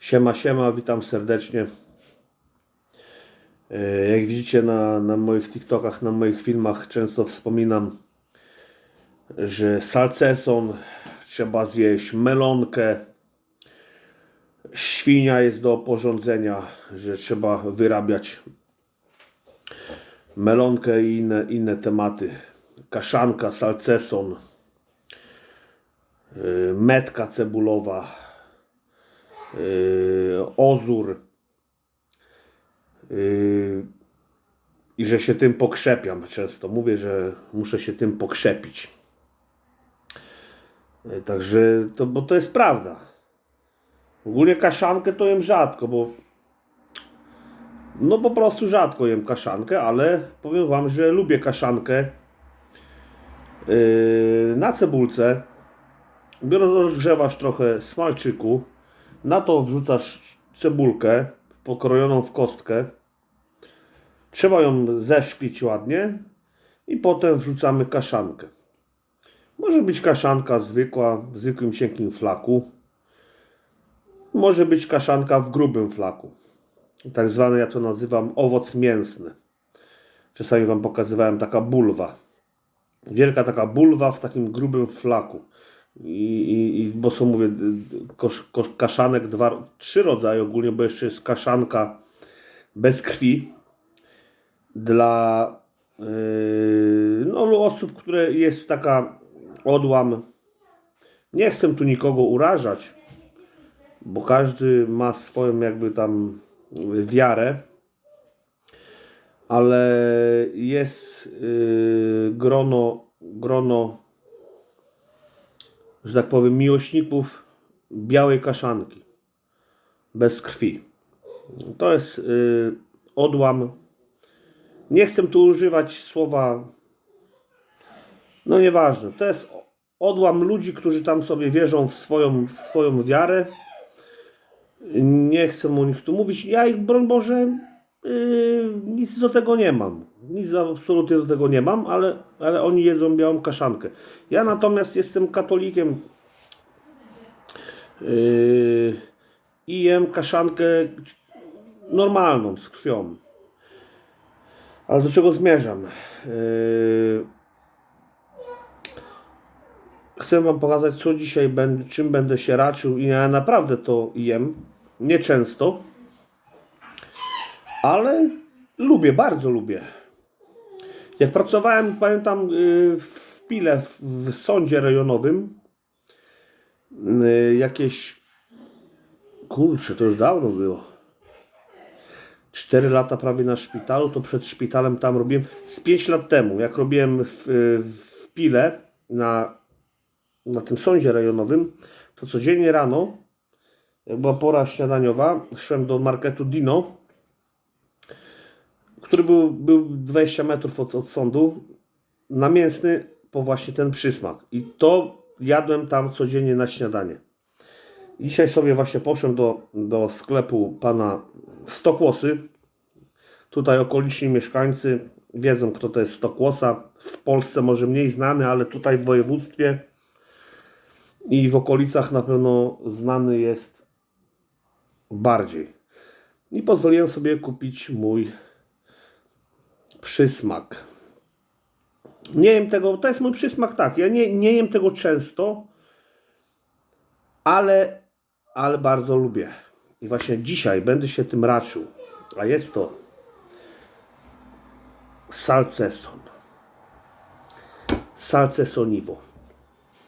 Siema, siema, witam serdecznie. E, Jak widzicie na, na moich TikTokach, na moich filmach często wspominam, że salceson trzeba zjeść, melonkę, świnia jest do oporządzenia, że trzeba wyrabiać melonkę i inne, inne tematy. Kaszanka, salceson, e, metka cebulowa, yy, ozór yy, i że się tym pokrzepiam często. Mówię, że muszę się tym pokrzepić. Yy, Także to, bo to jest prawda. Ogólnie kaszankę to jem rzadko, bo no po prostu rzadko jem kaszankę, ale powiem Wam, że lubię kaszankę yy, na cebulce. Biorąc, rozgrzewasz trochę smalczyku, na to wrzucasz cebulkę pokrojoną w kostkę. Trzeba ją zeszklić ładnie i potem wrzucamy kaszankę. Może być kaszanka zwykła, w zwykłym cienkim flaku. Może być kaszanka w grubym flaku. Tak zwany, ja to nazywam owoc mięsny. Czasami Wam pokazywałem taka bulwa. Wielka taka bulwa w takim grubym flaku. I, i, i bo są, mówię, kosz, kosz, kaszanek, dwa, trzy rodzaje ogólnie, bo jeszcze jest kaszanka bez krwi dla yy, no, osób, które jest taka odłam. Nie chcę tu nikogo urażać, bo każdy ma swoją jakby tam wiarę, ale jest yy, grono, grono że tak powiem, miłośników białej kaszanki bez krwi. To jest y, odłam. Nie chcę tu używać słowa. No nieważne. To jest odłam ludzi, którzy tam sobie wierzą w swoją, w swoją wiarę. Nie chcę o nich tu mówić. Ja ich, broń Boże, y, nic do tego nie mam. Nic absolutnie do tego nie mam, ale, ale oni jedzą białą kaszankę. Ja natomiast jestem katolikiem yy, i jem kaszankę normalną, z krwią. Ale do czego zmierzam? Yy, chcę Wam pokazać, co dzisiaj będę, czym będę się raczył i ja naprawdę to jem. Nieczęsto. Ale lubię, bardzo lubię. Jak pracowałem, pamiętam, yy, w Pile, w sądzie rejonowym, yy, jakieś, kurczę, to już dawno było, 4 lata prawie na szpitalu, to przed szpitalem tam robiłem, z 5 lat temu, jak robiłem w, w Pile, na, na tym sądzie rejonowym, to codziennie rano, była pora śniadaniowa, szłem do marketu Dino, który był, był 20 metrów od, od sądu, na mięsny po właśnie ten przysmak. I to jadłem tam codziennie na śniadanie. Dzisiaj sobie właśnie poszedłem do, do sklepu pana Stokłosy. Tutaj okoliczni mieszkańcy wiedzą, kto to jest Stokłosa. W Polsce może mniej znany, ale tutaj w województwie i w okolicach na pewno znany jest bardziej. I pozwoliłem sobie kupić mój przysmak. Nie jem tego, to jest mój przysmak, tak. Ja nie, nie jem tego często, ale, ale bardzo lubię. I właśnie dzisiaj będę się tym raczył. A jest to salceson. Salcesoniwo.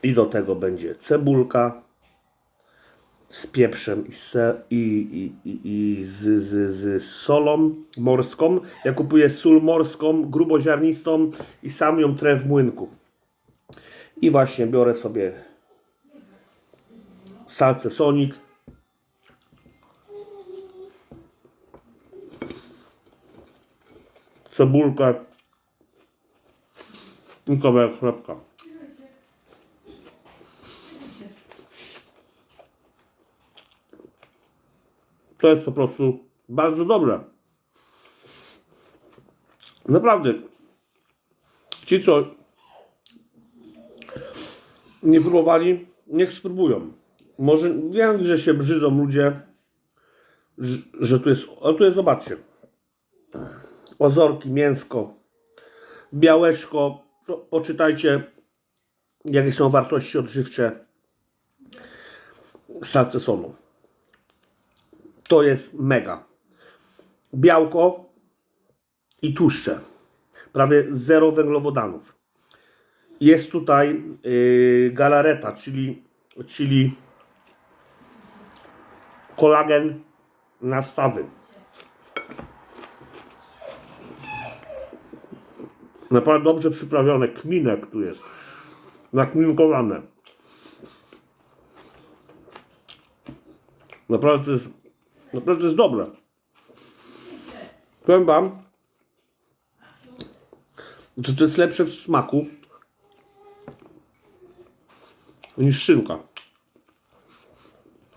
I do tego będzie cebulka z pieprzem i, se, i, i, i, i z, z, z solą morską. Ja kupuję sól morską, gruboziarnistą i sam ją trę w młynku. I właśnie biorę sobie salce sonik. Cebulkę i kawałek chlebka. To jest po prostu bardzo dobre. Naprawdę. Ci, co nie próbowali, niech spróbują. Może wiem, że się brzydzą ludzie, że, że tu jest, o tu jest, zobaczcie, ozorki, mięsko, białeczko, poczytajcie, jakie są wartości odżywcze salcesonu. To jest mega. Białko i tłuszcze. Prawie zero węglowodanów. Jest tutaj yy, galareta, czyli, czyli kolagen nastawy. Naprawdę dobrze przyprawione. Kminek tu jest. Nakminkowane. Naprawdę to jest, naprawdę to jest dobre. Powiem Wam, że to jest lepsze w smaku niż szynka.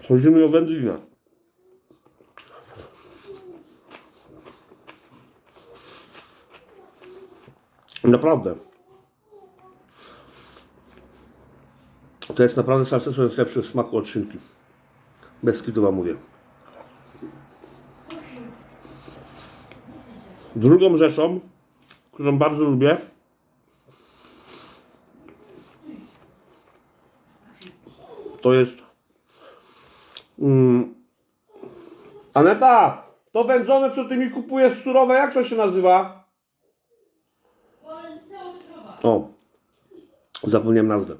Chodzi mi o wędlinę. Naprawdę. To jest naprawdę salceson jest lepszy w smaku od szynki. Bez kitu wam mówię. Drugą rzeczą, którą bardzo lubię, to jest mm, Aneta, to wędzone, co ty mi kupujesz surowe, jak to się nazywa? O, zapomniałem nazwę.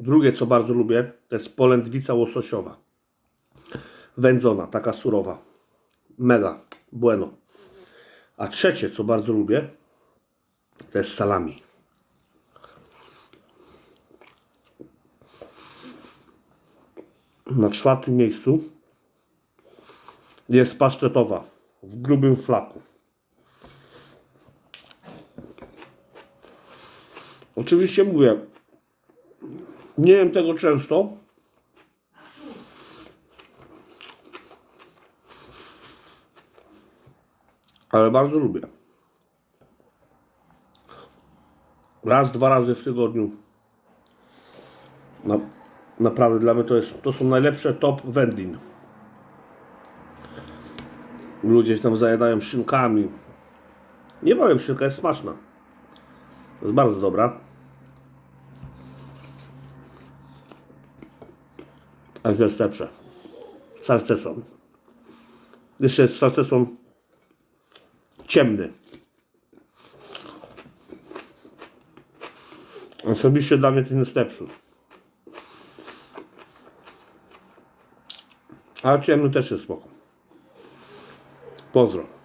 Drugie, co bardzo lubię, to jest polędwica łososiowa. Wędzona, taka surowa. Mega, bueno. A trzecie, co bardzo lubię, to jest salami. Na czwartym miejscu jest paszczetowa w grubym flaku. Oczywiście mówię, nie jem tego często. Ale bardzo lubię. Raz, dwa razy w tygodniu. Na, naprawdę dla mnie to jest, to są najlepsze top wędlin. Ludzie się tam zajadają szynkami. Nie powiem, szynka jest smaczna. Jest bardzo dobra. Ale to jest lepsze. Salceson. Jeszcze jest salceson ciemny. Osobiście dla mnie ten jest lepszy. Ale ciemny też jest spoko. Pozdro.